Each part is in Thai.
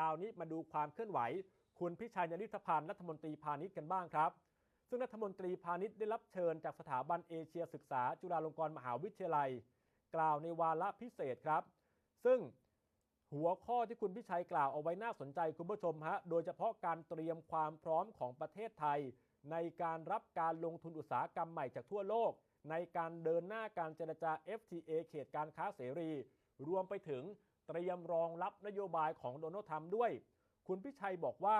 ราวนี้มาดูความเคลื่อนไหว คุณพิชัยนริธพันธ์รัฐมนตรีพาณิชย์กันบ้างครับ ซึ่งรัฐมนตรีพาณิชย์ได้รับเชิญจากสถาบันเอเชียศึกษา จุฬาลงกรณ์มหาวิทยาลัย กล่าวในวาระพิเศษครับ ซึ่งหัวข้อที่คุณพิชัยกล่าวเอาไว้น่าสนใจคุณผู้ชมฮะ โดยเฉพาะการเตรียมความพร้อมของประเทศไทย ในการรับการลงทุนอุตสาหกรรมใหม่จากทั่วโลก ในการเดินหน้าการเจรจา FTA เขตการค้าเสรี รวมไปถึง เตรียมรองรับนโยบายของโดนัลด์ทรัมป์ด้วย คุณพิชัยบอกว่า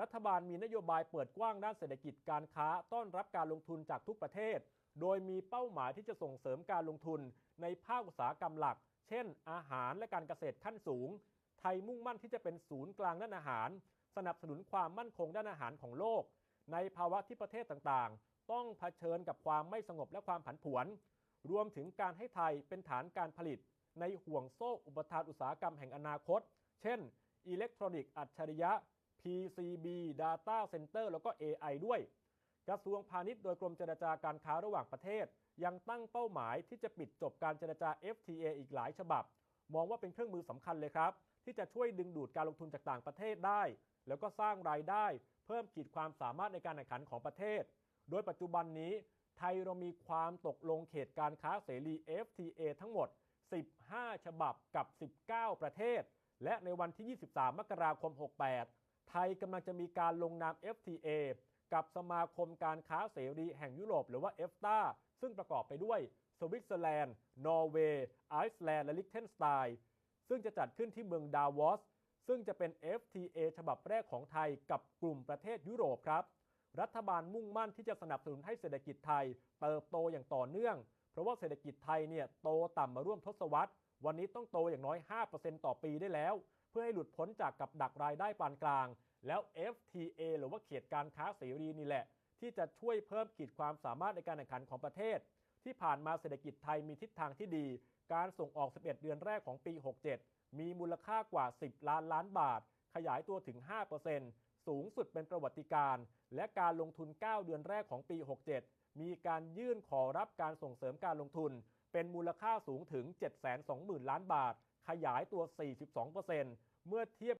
รัฐบาลมีนโยบายเปิดกว้างด้านเศรษฐกิจการค้าต้อนรับการลงทุนจากทุกประเทศ โดยมีเป้าหมายที่จะส่งเสริมการลงทุนในภาคอุตสาหกรรมหลัก เช่น อาหารและการเกษตรขั้นสูง ไทยมุ่งมั่นที่จะเป็นศูนย์กลางด้านอาหาร สนับสนุนความมั่นคงด้านอาหารของโลก ในภาวะที่ประเทศต่างๆ ต้องเผชิญกับความไม่สงบและความผันผวน รวมถึงการให้ไทยเป็นฐานการผลิต ในห่วงโซ่อุปทานอุตสาหกรรมแห่งอนาคต เช่น อิเล็กทรอนิกส์อัจฉริยะ PCB Data Center แล้วก็ AI ด้วย กระทรวงพาณิชย์โดยกรมเจรจาการค้าระหว่างประเทศ ยังตั้งเป้าหมายที่จะปิดจบการเจรจา FTA อีกหลายฉบับ มองว่าเป็นเครื่องมือสำคัญเลยครับ ที่จะช่วยดึงดูดการลงทุนจากต่างประเทศได้ แล้วก็สร้างรายได้ เพิ่มขีดความสามารถในการแข่งขันของประเทศ โดยปัจจุบันนี้ ไทยเรามีความตกลงเขตการค้าเสรี FTA ทั้งหมด 15 ฉบับกับ 19 ประเทศ และในวันที่ 23 มกราคม 68 ไทยกำลังจะมีการลงนาม FTA กับสมาคมการค้าเสรีแห่งยุโรปหรือว่า EFTA ซึ่งประกอบไปด้วยสวิตเซอร์แลนด์ นอร์เวย์ ไอซ์แลนด์ และลิกเทนสไตน์ ซึ่งจะจัดขึ้นที่เมืองดาวอส ซึ่งจะเป็น FTA ฉบับแรกของไทยกับกลุ่มประเทศยุโรปครับ รัฐบาลมุ่งมั่นที่จะสนับสนุนให้เศรษฐกิจไทยเติบโตอย่างต่อเนื่อง ราะว่าเศรษฐกิจไทยเนี่ยโตต่ำมาร่วมทศวรรษ วันนี้ต้องโตอย่างน้อย 5%ต่อปีได้แล้ว เพื่อให้หลุดพ้นจากกับดักรายได้ปานกลาง แล้ว FTA หรือว่าเขตการค้าเสรีนี่แหละ ที่จะช่วยเพิ่มขีดความสามารถในการแข่งขันของประเทศ ที่ผ่านมาเศรษฐกิจไทยมีทิศทางที่ดี การส่งออก 11 เดือนแรกของปี 67 มีมูลค่ากว่า 10 ล้านล้านบาท ยายตัวถึง 5%สูงสุดเป็นประวัติการ และการลงทุน 9 เดือนแรกของปี 67 มีการยื่นขอรับการส่งเสริมการลงทุน เป็นมูลค่าสูงถึง 720,000 ล้านบาท ขยายตัว 42%เมื่อเทียบ